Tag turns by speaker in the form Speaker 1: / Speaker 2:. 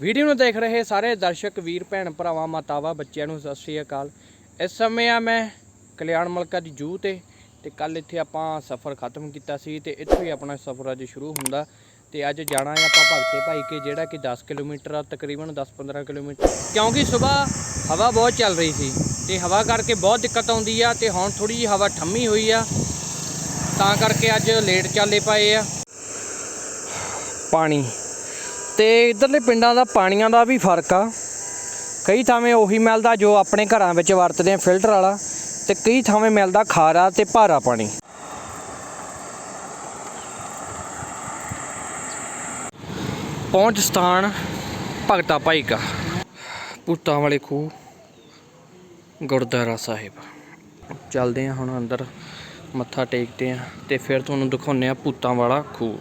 Speaker 1: Video ਨੂੰ ਦੇਖ ਰਹੇ ਸਾਰੇ ਦਰਸ਼ਕ, ਵੀਰ, ਭੈਣ, ਭਰਾਵਾਂ, ਮਾਤਾਵਾਂ, ਬੱਚਿਆਂ ਨੂੰ ਸਤਿ ਸ਼੍ਰੀ ਅਕਾਲ। ਇਸ ਸਮੇਂ ਆ ਮੈਂ ਕਲਿਆਣ ਮਲਕਾ ਦੀ ਜੂ ਤੇ ਤੇ ਕੱਲ ਇੱਥੇ ਆਪਾਂ ਸਫ਼ਰ ਖਤਮ ਕੀਤਾ ਸੀ ਤੇ ਇੱਥੋਂ ਹੀ ਆਪਣਾ ਸਫ਼ਰ ਅੱਜ ਸ਼ੁਰੂ ਹੁੰਦਾ ਤੇ ਅੱਜ ਜਾਣਾ ਹੈ ਆਪਾਂ ਭਗਤੇ ਭਾਈ ਕੇ, ਜਿਹੜਾ ਕਿ 10 ਕਿਲੋਮੀਟਰ ਆ, ਤਕਰੀਬਨ 10-15 ਕਿਲੋਮੀਟਰ। ਕਿਉਂਕਿ ਸਵੇਰ ਹਵਾ ਬਹੁਤ ਚੱਲ ਰਹੀ ਸੀ ਤੇ ਹਵਾ ਕਰਕੇ ਬਹੁਤ ਦਿੱਕਤ ਆਉਂਦੀ ਆ ਤੇ ਹੁਣ ਥੋੜੀ ਜਿਹੀ ਹਵਾ ਠੰਮੀ ਹੋਈ ਆ, ਤਾਂ ਕਰਕੇ ਅੱਜ ਲੇਟ ਚੱਲੇ ਪਏ ਆ। ਪਾਣੀ। ਤੇ ਇਧਰਲੇ ਪਿੰਡਾਂ ਦਾ ਪਾਣੀਆਂ ਦਾ ਵੀ ਫ਼ਰਕ ਆ। ਕਈ ਥਾਵੇਂ ਉਹੀ ਮਿਲਦਾ ਜੋ ਆਪਣੇ ਘਰਾਂ ਵਿੱਚ ਵਰਤਦੇ ਆ ਫਿਲਟਰ ਵਾਲਾ ਤੇ ਕਈ ਥਾਵੇਂ ਮਿਲਦਾ ਖਾਰਾ ਤੇ ਭਾਰਾ ਪਾਣੀ। ਪਹੁੰਚ ਸਥਾਨ ਭਗਤਾ ਭਾਈ ਕਾ ਪੁੱਤਾਂ ਵਾਲੇ ਖੂਹ, ਗੁਰਦੁਆਰਾ ਸਾਹਿਬ। ਚੱਲਦੇ ਹਾਂ ਹੁਣ ਅੰਦਰ, ਮੱਥਾ ਟੇਕਦੇ ਹਾਂ ਤੇ ਫਿਰ ਤੁਹਾਨੂੰ ਦਿਖਾਉਂਦੇ ਹਾਂ ਭੂਤਾਂ ਵਾਲਾ ਖੂਹ।